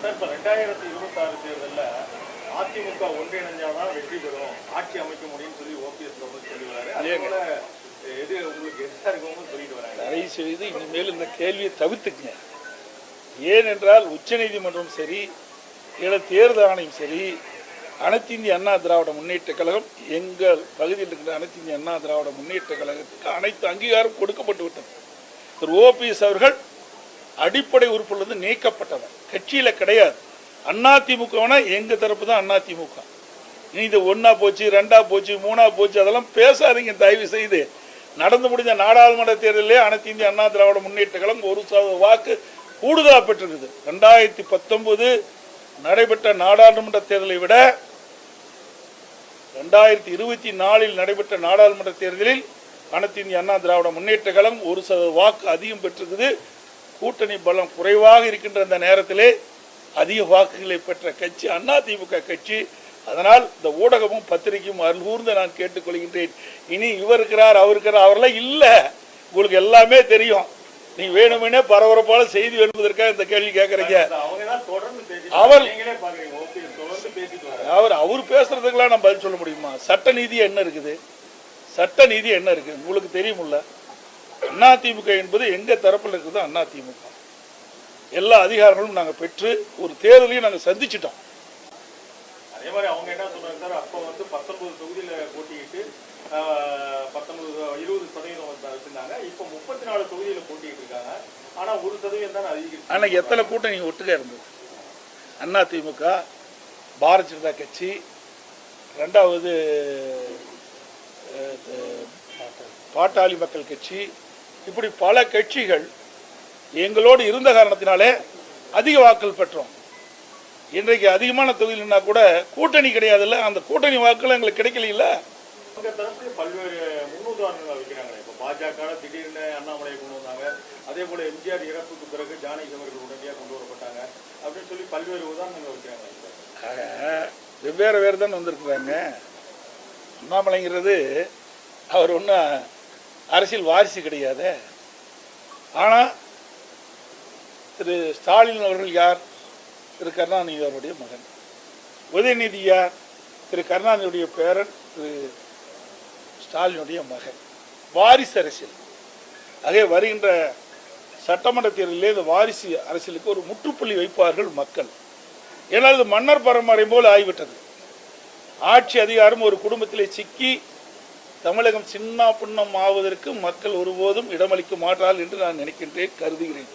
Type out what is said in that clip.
Sir இப்ப ரெண்டாயிரத்தி இருபத்தாறு தேர்தல்ல அதிமுக ஒன்றிணைஞ்சாதான் வெற்றி பெறும். ஆட்சி அமைக்க முடியும்னு சொல்லி ஓபிஎஸ் வந்து சொல்லி வராரு அதே போல எது உங்களுக்கு எதிராக இருக்கவங்க சொல்லிட்டு வராங்க. தயவு செய்து இனிமேல் இந்த கேள்வியை தவிர்த்துக்குங்க. ஏனென்றால் உச்சநீதிமன்றம் சரி இல்லை தேர்தல் ஆணையம் சரி அனைத்து இந்திய அண்ணா திராவிட முன்னேற்ற கழகம் எங்கள் பகுதியில் இருக்கிற அனைத்து இந்திய அண்ணா திராவிட முன்னேற்ற கழகத்துக்கு அனைத்து அங்கீகாரம் கொடுக்கப்பட்டு விட்டது. திரு ஓபிஎஸ் அவர்கள் அடிப்படை உறுப்பிலிருந்து நீக்கப்பட்டவன். கட்சியில் கிடையாது. அதிமுகனா எங்க தரப்பு தான் அதிமுக நீ இது ஒன்னா போச்சு ரெண்டா போச்சு மூணா போச்சு அதெல்லாம் பேசாதீங்க தயவு செய்து நடந்து முடிஞ்ச நாடாளுமன்ற தேர்தலே அனைத்து இந்திய அண்ணா திராவிட முன்னேற்ற கழகம் ஒரு சதவீத வாக்கு கூடுதலாக பெற்றிருக்குது. ரெண்டாயிரத்தி பத்தொன்பது நடைபெற்ற நாடாளுமன்ற தேர்தலை விட ரெண்டாயிரத்தி இருபத்தி நாலில் நடைபெற்ற நாடாளுமன்ற தேர்தலில் அனைத்து இந்திய அண்ணா திராவிட முன்னேற்ற கழகம் ஒரு சதவீத வாக்கு அதிகம் பெற்றிருக்குது. கூட்டணி பலம் குறைவாக இருக்கின்ற அந்த நேரத்திலே அதிக வாக்குகளை பெற்ற கட்சி அதிமுக கட்சி. அதனால் இந்த ஊடகமும் பத்திரிகையும் அருள்கூர்ந்து நான் கேட்டுக்கொள்கின்றேன். இனி இவர் இருக்கிறார் அவர் இருக்கிறார் அவரெல்லாம் இல்லை. உங்களுக்கு எல்லாமே தெரியும். நீ வேணுமெனே பரபரப்பான செய்தி என்பதற்காக இந்த கேள்வி கேட்குறீங்க. அவர்- அவர் அவர் பேசுறதுக்கெல்லாம் நம்ம பதில் சொல்ல முடியுமா? சட்ட நீதி என்ன இருக்குது? சட்ட நீதி என்ன இருக்குது? உங்களுக்கு தெரியுமில்ல? அதிமுக என்பது எங்க தரப்பில் இருக்குது அதிமுக எல்லா அதிகாரங்களும் நாங்கள் பெற்று ஒரு தேர்தலையும் நாங்கள் சந்திச்சிட்டோம். அதே மாதிரி அவங்க என்ன சொல்றாங்க சார் அப்போ வந்து பத்தொன்பது தொகுதியில போட்டியிட்டு ஆஹ், பத்தொன்பது இருபது சதவீதம் வச்சிருந்தாங்க இப்போ முப்பத்தி நாலு தொகுதியில போட்டிட்டு இருக்காங்க. ஆனா ஒரு சதவீதம் தான் அதிகரிச்சு ஆனால் எத்தனை கூட்டம் நீங்கள் ஒட்டுக்கா இருந்தது? அதிமுக பாரதிய ஜனதா கட்சி ரெண்டாவது பாட்டாளி மக்கள் கட்சி இப்படி பல கட்சிகள் எங்களோடு இருந்த காரணத்தினாலே அதிக வாக்கள் பெற்றோம். இன்றைக்கு அதிகமான தொகுதியில்னா கூட கூட்டணி கிடையாதுல்ல? அந்த கூட்டணி வாக்குகள் எங்களுக்கு கிடைக்கல பல்வேறு முன்னுதாரணங்கள் வைக்கிறாங்க இப்போ பாஜக திடீர்னு அண்ணாமலையை கொண்டு வந்தாங்க. அதே போல எம்ஜிஆர் இறப்புக்கு பிறகு ஜானகி அவர்கள் உடனடியாக கொண்டு வரப்பட்டாங்க. அப்படின்னு சொல்லி பல்வேறு உதாரணங்கள் வைக்கிறாங்க வெவ்வேறு வேறு தானே வந்திருக்கிறாங்க அண்ணாமலைங்கிறது அவர் ஒன்றும் அரசியல் வாரிசு கிடையாது. ஆனால் திரு ஸ்டாலின் அவர்கள் யார்? திரு கருணாநிதி அவருடைய மகன். உதயநிதி யார்? திரு கருணாநிதியுடைய பேரன் திரு ஸ்டாலினுடைய மகன். வாரிசு அரசியல். ஆகவே வருகின்ற சட்டமன்ற தேர்தலிலே இந்த வாரிசு அரசியலுக்கு ஒரு முற்றுப்புள்ளி வைப்பார்கள் மக்கள். ஏன்னா இது மன்னர் பரம்பரை போல் ஆகிவிட்டது. ஆட்சி அதிகாரம் ஒரு குடும்பத்திலே சிக்கி தமிழகம் சின்ன பின்னம் ஆவதற்கு மக்கள் ஒருபோதும் இடமளிக்க மாட்டார்கள் என்று நான் நினைக்கின்றேன் கருதுகிறேன்.